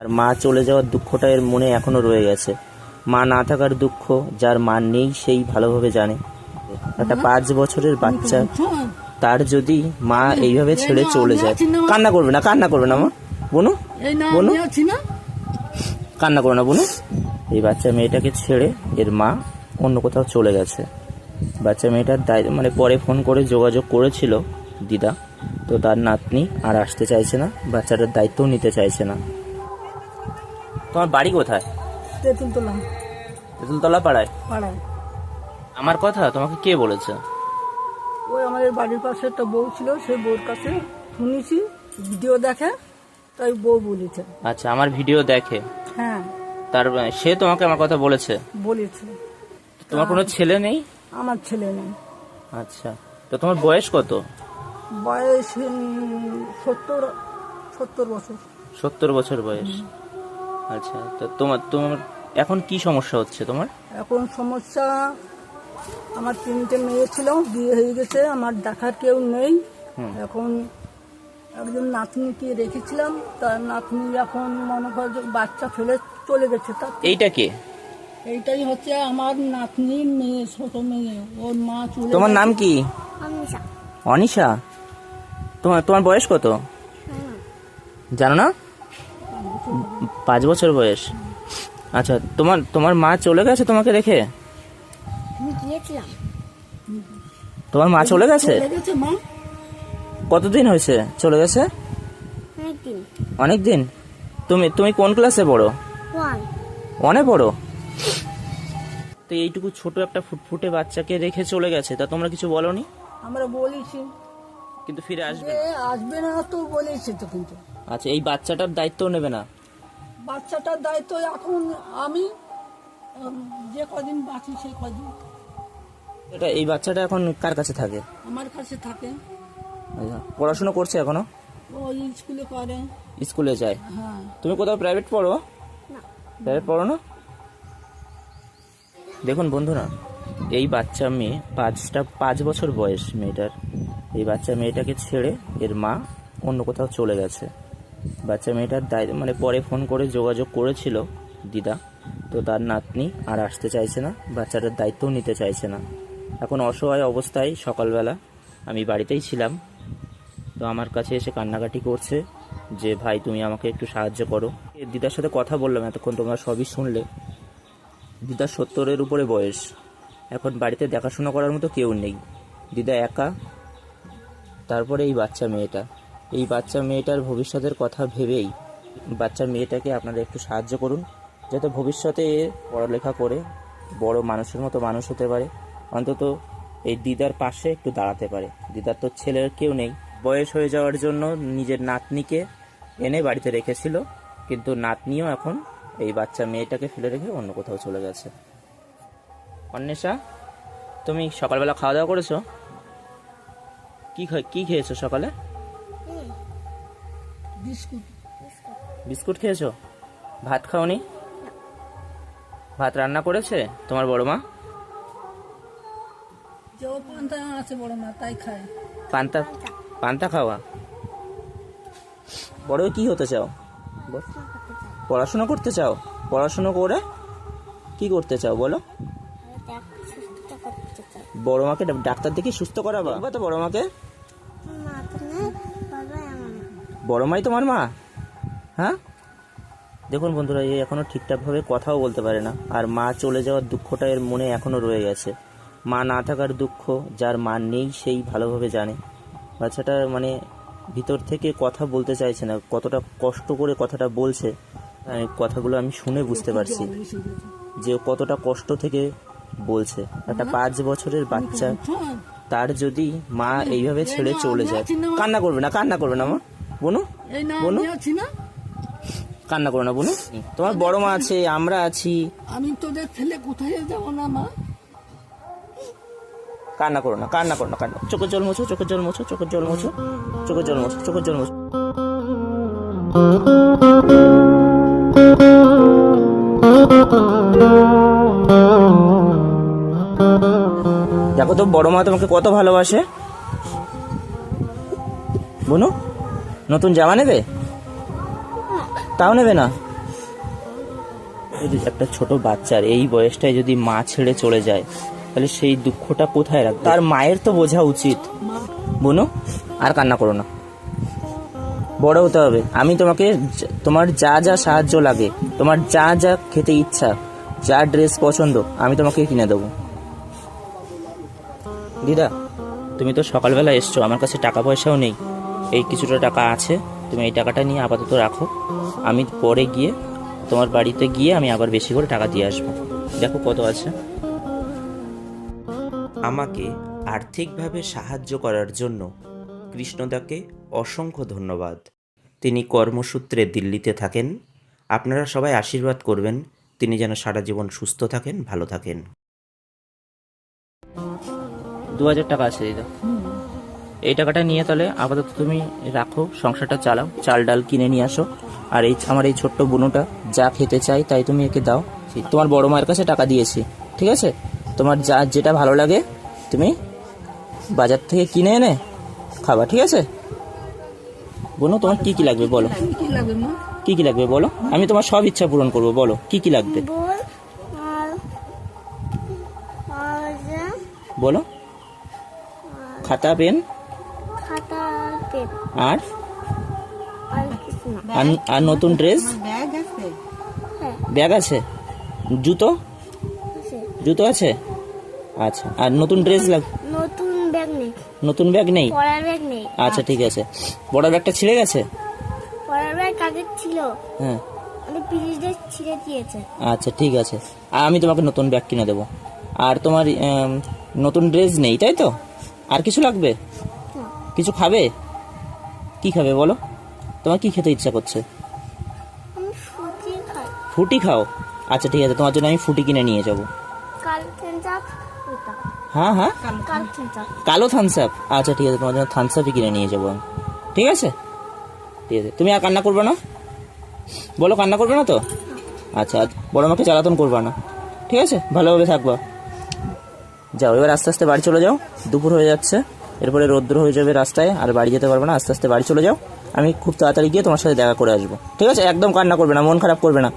আর মা চলে যাওয়ার দুঃখটা এর মনে এখনও রয়ে গেছে। মা না থাকার দুঃখ যার মা নেই সেই ভালোভাবে জানে। একটা পাঁচ বছরের বাচ্চা তার যদি মা এইভাবে ছেড়ে চলে যায়। কান্না করবে না কান্না করবে না মা। বনু বনু। কান্না করো না বনু। এই বাচ্চা মেয়েটাকে ছেড়ে এর মা অন্য কোথাও চলে গেছে। বাচ্চা মেয়েটার দায় মানে পরে ফোন করে যোগাযোগ করেছিল দিদা। তো তার নাতনি আর আসতে চাইছে না বাচ্চাটার দায়িত্বও নিতে চাইছে না। তোমার বাড়ি কোথায়? তেঁতুলতলা। পাড়ায়? পাড়ায়। আমার কথা? তোমাকে কে বলেছে? ওই আমাদের বাড়ির পাশে একটা বউ ছিল সেই বউর কাছে শুনেছি ভিডিও দেখে তাই বউ বলেছে। আচ্ছা আমার ভিডিও দেখে? হ্যাঁ। তার সে তোমাকে আমার কথা বলেছে? বলেছে। তোমার কোনো ছেলে নেই? আমার ছেলে নেই। আচ্ছা তো তোমার বয়স কত? বয়স সত্তর সত্তর বছর। সত্তর বছর বয়স। আচ্ছা তো তোমার তোমার এখন কি সমস্যা হচ্ছে তোমার? এখন সমস্যা আমার তিনটে মেয়ে ছিল বিয়ে হয়ে গেছে আমার দেখার কেউ নেই। এখন একজন নাতনিকে রেখেছিলাম তার নাতনি এখন মনে কর যে বাচ্চা ফেলে চলে গেছে তার এইটা কে? এইটাই হচ্ছে আমার নাতনি মেয়ে ছোট মেয়ে ওর মা চলে তোমার নাম কি? অনিশা। তোমার তোমার বয়স কত? জানো না? পাঁচ বছর বয়স। আচ্ছা তোমার তোমার মা চলে গেছে তোমাকে রেখে তোমার মা চলে গেছে? চলে গেছে মা। কতদিন হয়েছে? চলে গেছে? অনেকদিন। অনেক দিন তুমি তুমি কোন ক্লাসে পড়ো? অনেক বড় তো এইটুকু ছোট একটা ফুটফুটে বাচ্চাকে রেখে চলে গেছে। তা তোমরা কিছু বলনি? আমরা বলেছি। কিন্তু ফিরে আসবে আসবে না তো বলেছি তো কিন্তু। আচ্ছা এই বাচ্চাটার দায়িত্ব নেবে না? বাচ্চাটার দায়িত্ব এখন আমি উম, যে কদিন বাঁচি সেই কদিন। এটা এই বাচ্চাটা এখন কার কাছে থাকে? আমার কাছে থাকে। আচ্ছা, পড়াশোনা করছে এখনও? ও স্কুলে করে স্কুলে যায়? হ্যাঁ। তুমি কোথাও প্রাইভেট পড়ো? না। প্রাইভেট পড়ো না? দেখুন বন্ধুরা এই বাচ্চা মেয়ে পাঁচটা পাঁচ বছর বয়স মেয়েটার। এই বাচ্চা মেয়েটাকে ছেড়ে এর মা অন্য কোথাও চলে গেছে। বাচ্চা মেয়েটার দায় মানে পরে ফোন করে যোগাযোগ করেছিল দিদা। তো তার নাতনি আর আসতে চাইছে না, বাচ্চাটার দায়িত্বও নিতে চাইছে না। এখন অসহায় অবস্থায় সকালবেলা আমি বাড়িতেই ছিলাম। তো আমার কাছে এসে কান্নাকাটি করছে যে, ভাই, তুমি আমাকে একটু সাহায্য করো। দিদার সাথে কথা বললাম এতক্ষণ, তোমরা সবই শুনলে। দিদার সত্তরের উপরে বয়স। এখন বাড়িতে দেখাশোনা করার মতো কেউ নেই। দিদা একা তারপরে এই বাচ্চা মেয়েটা। এই বাচ্চা মেয়েটার ভবিষ্যতের কথা ভেবেই বাচ্চা মেয়েটাকে আপনারা একটু সাহায্য করুন, যাতে ভবিষ্যতে এ পড়ালেখা করে বড় মানুষের মতো মানুষ হতে পারে। অন্তত এই দিদার পাশে একটু দাঁড়াতে পারে। দিদার তো ছেলের কেউ নেই। বয়স হয়ে যাওয়ার জন্য নিজের নাতনিকে এনে বাড়িতে রেখেছিল, কিন্তু নাতনিও এখন এই বাচ্চা মেয়েটাকে ফেলে রেখে অন্য কোথাও চলে গেছে। অন্বেষা, তুমি সকালবেলা খাওয়া দাওয়া করেছ? কি কি খেয়েছো সকালে? বিস্কুট। বিস্কুট খেয়েছো? ভাত খাওনি? ভাত রান্না করেছে তোমার বড় মা? পান্তা আছে বড় মা তাই খায়। পান্তা পান্তা খাওয়া? বড় কি হতে চাও? পড়াশোনা করতে চাও? পড়াশোনা করে কি করতে চাও বলো? বড় মাকে ডাক্তার দেখে সুস্থ করাবা? তো বড় মাকে বড় মাই তোমার মা? হ্যাঁ? দেখুন বন্ধুরা এই এখনও ঠিকঠাকভাবে কথাও বলতে পারে না। আর মা চলে যাওয়ার দুঃখটা এর মনে এখনও রয়ে গেছে। মা না থাকার দুঃখ যার মা নেই, সেই ভালোভাবে জানে। বাচ্চাটা মানে ভিতর থেকে কথা বলতে চাইছে না, কতটা কষ্ট করে কথাটা বলছে কথাগুলো আমি শুনে বুঝতে পারছি। যে কতটা কষ্ট থেকে বলছে। একটা পাঁচ বছরের বাচ্চা, তার যদি মা এইভাবে ছেড়ে চলে যায়, কান্না করবে না, কান্না করবে না, মা। বনু? এই না বলো। আমি আছি না। কান্না করো না বনু। তোমার বড় মা আছে আমরা আছি। আমি তোদের ফেলে কোথায় যাব না মা? কান্না করো না কান্না করো না কান্না চোখের জল মোছো চোখের জল মোছো চোখের জল মোছো চোখের জল মোছো চোখের জল মোছো। দেখো তো বড় মা তোমাকে কত ভালোবাসে। বনু? নতুন জামা নেবে? তাও নেবে না? একটা ছোট বাচ্চার, এই বয়সটায় যদি মা ছেড়ে চলে যায়, তাহলে সেই দুঃখটা কোথায় রাখবে? তার মায়ের তো বোঝা উচিত। বোনো, আর কান্না করো না। বড় হতে হবে। আমি তোমাকে তোমার যা যা সাহায্য লাগে, তোমার যা যা খেতে ইচ্ছা, যা ড্রেস পছন্দ, আমি তোমাকে কিনে দেবো। দিদা, তুমি তো সকালবেলা এসছো, আমার কাছে টাকা পয়সাও নেই। এই কিছুটা টাকা আছে তুমি এই টাকাটা নিয়ে আপাতত রাখো। আমি পরে গিয়ে তোমার বাড়িতে গিয়ে আমি আবার বেশি করে টাকা দিয়ে আসব। দেখো কত আছে। আমাকে আর্থিকভাবে সাহায্য করার জন্য কৃষ্ণদাকে অসংখ্য ধন্যবাদ। তিনি কর্মসূত্রে দিল্লিতে থাকেন। আপনারা সবাই আশীর্বাদ করবেন। তিনি যেন সারা জীবন সুস্থ থাকেন ভালো থাকেন। দু হাজার টাকা আছে দিদা এই টাকাটা নিয়ে তাহলে আপাতত তুমি রাখো সংসারটা চালাও চাল ডাল কিনে নিয়ে আসো। আর এই আমার এই ছোট্ট বুনোটা যা খেতে চাই তাই তুমি একে দাও। তোমার বড় মায়ের কাছে টাকা দিয়েছি ঠিক আছে? তোমার যা যেটা ভালো লাগে তুমি বাজার থেকে কিনে এনে খাবা ঠিক আছে? বোনো তোমার কি কি লাগবে বলো? কি কি লাগবে বলো? আমি তোমার সব ইচ্ছা পূরণ করব বলো কি কি লাগবে? বল। খাতা পেন? আর? আর নতুন ড্রেস ব্যাগ আছে। হ্যাঁ। ব্যাগ আছে? জুতো? জুতো আছে? আচ্ছা আর নতুন ড্রেস লাগ নতুন ব্যাগ নেই। নতুন ব্যাগ নেই? পড়ার ব্যাগ নেই। আচ্ছা ঠিক আছে। বড় ব্যাগটা ছিঁড়ে গেছে? পড়ার ব্যাগ আগের ছিল। হ্যাঁ। মানে ছিঁড়ে দিয়েছে। আচ্ছা ঠিক আছে। আর আমি তোমাকে নতুন ব্যাগ কিনে দেবো। আর তোমার নতুন ড্রেস নেই তাই তো? আর কিছু লাগবে? কিছু খাবে? কি খাবে বলো? তোমার কি খেতে ইচ্ছা করছে? ফুটি খাও? আচ্ছা ঠিক আছে তোমার জন্য আমি ফুটি কিনে নিয়ে যাব। হ্যাঁ হ্যাঁ? কালো থামস আপ আচ্ছা ঠিক আছে তোমার জন্য থামস আপই কিনে নিয়ে যাব আমি। ঠিক আছে? ঠিক আছে। তুমি আর কান্না করবে না? বলো কান্না করবে না তো? আচ্ছা আচ্ছা বড় মাকে জ্বালাতন করবে না। ঠিক আছে? ভালোভাবে থাকবা। যাও এবার আস্তে আস্তে বাড়ি চলে যাও। দুপুর হয়ে যাচ্ছে। এরপরে রৌদ্র হয়ে যাবে রাস্তায়, আর বাড়ি যেতে পারবে না, আস্তে আস্তে বাড়ি চলে যাও। আমি খুব তাড়াতাড়ি গিয়ে তোমার সাথে দেখা করে আসব। ঠিক আছে? একদম কান্না করবে না, মন খারাপ করবে না।